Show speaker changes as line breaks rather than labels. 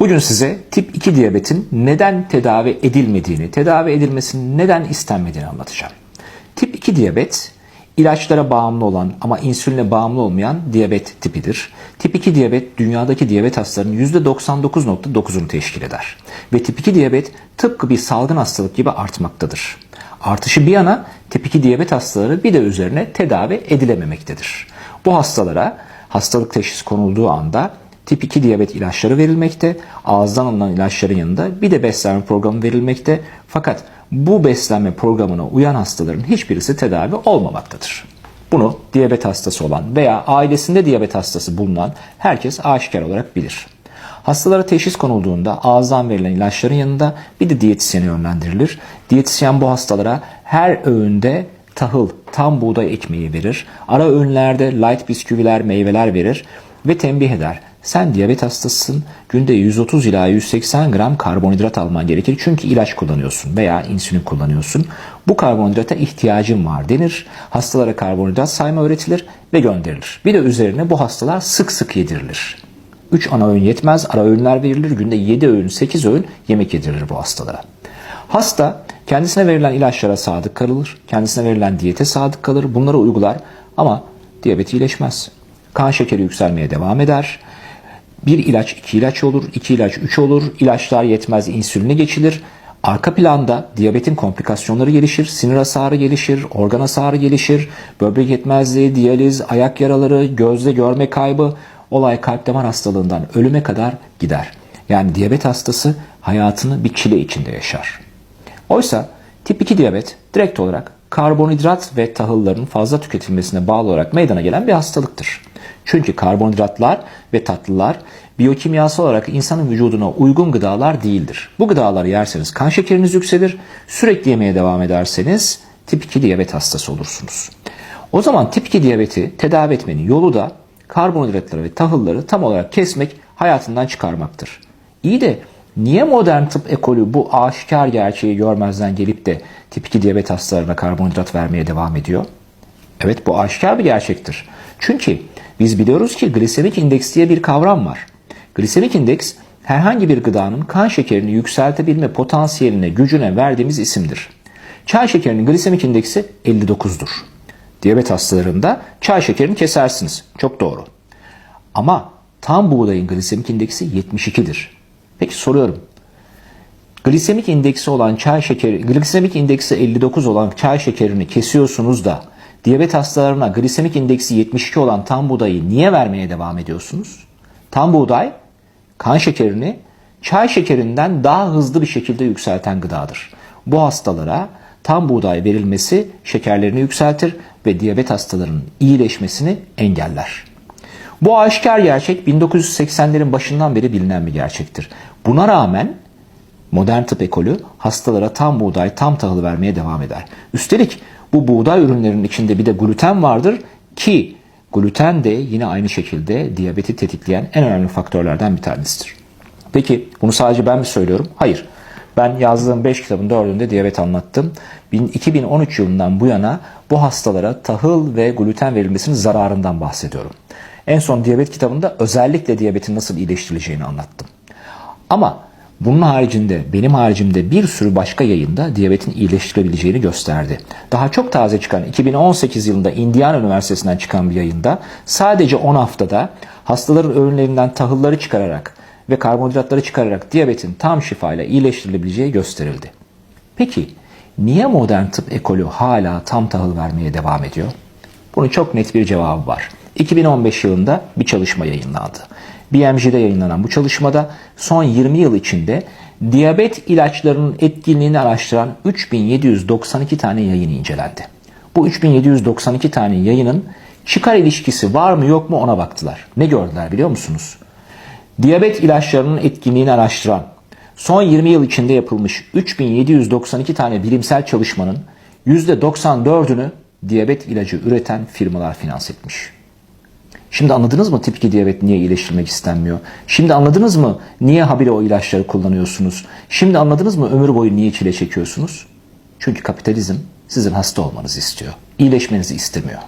Bugün size tip 2 diyabetin neden tedavi edilmediğini, tedavi edilmesinin neden istenmediğini anlatacağım. Tip 2 diyabet ilaçlara bağımlı olan ama insüline bağımlı olmayan diyabet tipidir. Tip 2 diyabet dünyadaki diyabet hastalarının %99.9'unu teşkil eder. Ve tip 2 diyabet tıpkı bir salgın hastalık gibi artmaktadır. Artışı bir yana tip 2 diyabet hastaları bir de üzerine tedavi edilememektedir. Bu hastalara hastalık teşhisi konulduğu anda tip 2 diyabet ilaçları verilmekte. Ağızdan alınan ilaçların yanında bir de beslenme programı verilmekte. Fakat bu beslenme programına uyan hastaların hiçbirisi tedavi olmamaktadır. Bunu diyabet hastası olan veya ailesinde diyabet hastası bulunan herkes aşikar olarak bilir. Hastalara teşhis konulduğunda ağızdan verilen ilaçların yanında bir de diyetisyene yönlendirilir. Diyetisyen bu hastalara her öğünde tahıl, tam buğday ekmeği verir. Ara öğünlerde light bisküviler, meyveler verir ve tembih eder. Sen diyabet hastasısın. Günde 130 ila 180 gram karbonhidrat alman gerekir. Çünkü ilaç kullanıyorsun veya insülin kullanıyorsun. Bu karbonhidrata ihtiyacın var denir. Hastalara karbonhidrat sayma öğretilir ve gönderilir. Bir de üzerine bu hastalar sık sık yedirilir. 3 ana öğün yetmez. Ara öğünler verilir. Günde 7 öğün, 8 öğün yemek yedirilir bu hastalara. Hasta kendisine verilen ilaçlara sadık kalır. Kendisine verilen diyete sadık kalır. Bunları uygular ama diyabeti iyileşmez. Kan şekeri yükselmeye devam eder. Bir ilaç iki ilaç olur, iki ilaç üç olur. İlaçlar yetmez insüline geçilir. Arka planda diyabetin komplikasyonları gelişir, sinir hasarı gelişir, organ hasarı gelişir, böbrek yetmezliği, diyaliz, ayak yaraları, gözde görme kaybı, olay kalp damar hastalığından ölüme kadar gider. Yani diyabet hastası hayatını bir çile içinde yaşar. Oysa tip 2 diyabet direkt olarak karbonhidrat ve tahılların fazla tüketilmesine bağlı olarak meydana gelen bir hastalıktır. Çünkü karbonhidratlar ve tatlılar biyokimyasal olarak insanın vücuduna uygun gıdalar değildir. Bu gıdaları yerseniz kan şekeriniz yükselir. Sürekli yemeye devam ederseniz tip 2 diyabet hastası olursunuz. O zaman tip 2 diyabeti tedavi etmenin yolu da karbonhidratları ve tahılları tam olarak kesmek, hayatından çıkarmaktır. İyi de niye modern tıp ekolü bu aşikar gerçeği görmezden gelip de tip 2 diyabet hastalarına karbonhidrat vermeye devam ediyor? Evet bu aşikar bir gerçektir. Çünkü biz biliyoruz ki glisemik indeks diye bir kavram var. Glisemik indeks herhangi bir gıdanın kan şekerini yükseltebilme potansiyeline, gücüne verdiğimiz isimdir. Çay şekerinin glisemik indeksi 59'dur. Diyabet hastalarında çay şekerini kesersiniz. Çok doğru. Ama tam buğdayın glisemik indeksi 72'dir. Peki soruyorum. Glisemik indeksi olan çay şekeri, glisemik indeksi 59 olan çay şekerini kesiyorsunuz da diyabet hastalarına glisemik indeksi 72 olan tam buğdayı niye vermeye devam ediyorsunuz? Tam buğday kan şekerini çay şekerinden daha hızlı bir şekilde yükselten gıdadır. Bu hastalara tam buğday verilmesi şekerlerini yükseltir ve diyabet hastalarının iyileşmesini engeller. Bu aşikar gerçek 1980'lerin başından beri bilinen bir gerçektir. Buna rağmen modern tıp ekolü hastalara tam buğday, tam tahıl vermeye devam eder. Üstelik bu buğday ürünlerinin içinde bir de gluten vardır ki gluten de yine aynı şekilde diyabeti tetikleyen en önemli faktörlerden bir tanesidir. Peki bunu sadece ben mi söylüyorum? Hayır. Ben yazdığım 5 kitabın 4'ünde diyabet anlattım. 2013 yılından bu yana bu hastalara tahıl ve gluten verilmesinin zararından bahsediyorum. En son diyabet kitabında özellikle diyabetin nasıl iyileştirileceğini anlattım. Ama bunun haricinde, benim haricimde bir sürü başka yayında diyabetin iyileştirebileceğini gösterdi. Daha çok taze çıkan 2018 yılında Indiana Üniversitesi'nden çıkan bir yayında sadece 10 haftada hastaların öğünlerinden tahılları çıkararak ve karbonhidratları çıkararak diyabetin tam şifayla iyileştirilebileceği gösterildi. Peki niye modern tıp ekolü hala tam tahıl vermeye devam ediyor? Bunun çok net bir cevabı var. 2015 yılında bir çalışma yayınlandı. BMJ'de yayınlanan bu çalışmada son 20 yıl içinde diyabet ilaçlarının etkinliğini araştıran 3792 tane yayın incelendi. Bu 3792 tane yayının çıkar ilişkisi var mı yok mu ona baktılar. Ne gördüler biliyor musunuz? Diyabet ilaçlarının etkinliğini araştıran son 20 yıl içinde yapılmış 3792 tane bilimsel çalışmanın %94'ünü diyabet ilacı üreten firmalar finanse etmiş. Şimdi anladınız mı tip 2 diyabet niye iyileştirmek istenmiyor? Şimdi anladınız mı niye habire o ilaçları kullanıyorsunuz? Şimdi anladınız mı ömür boyu niye çile çekiyorsunuz? Çünkü kapitalizm sizin hasta olmanızı istiyor. İyileşmenizi istemiyor.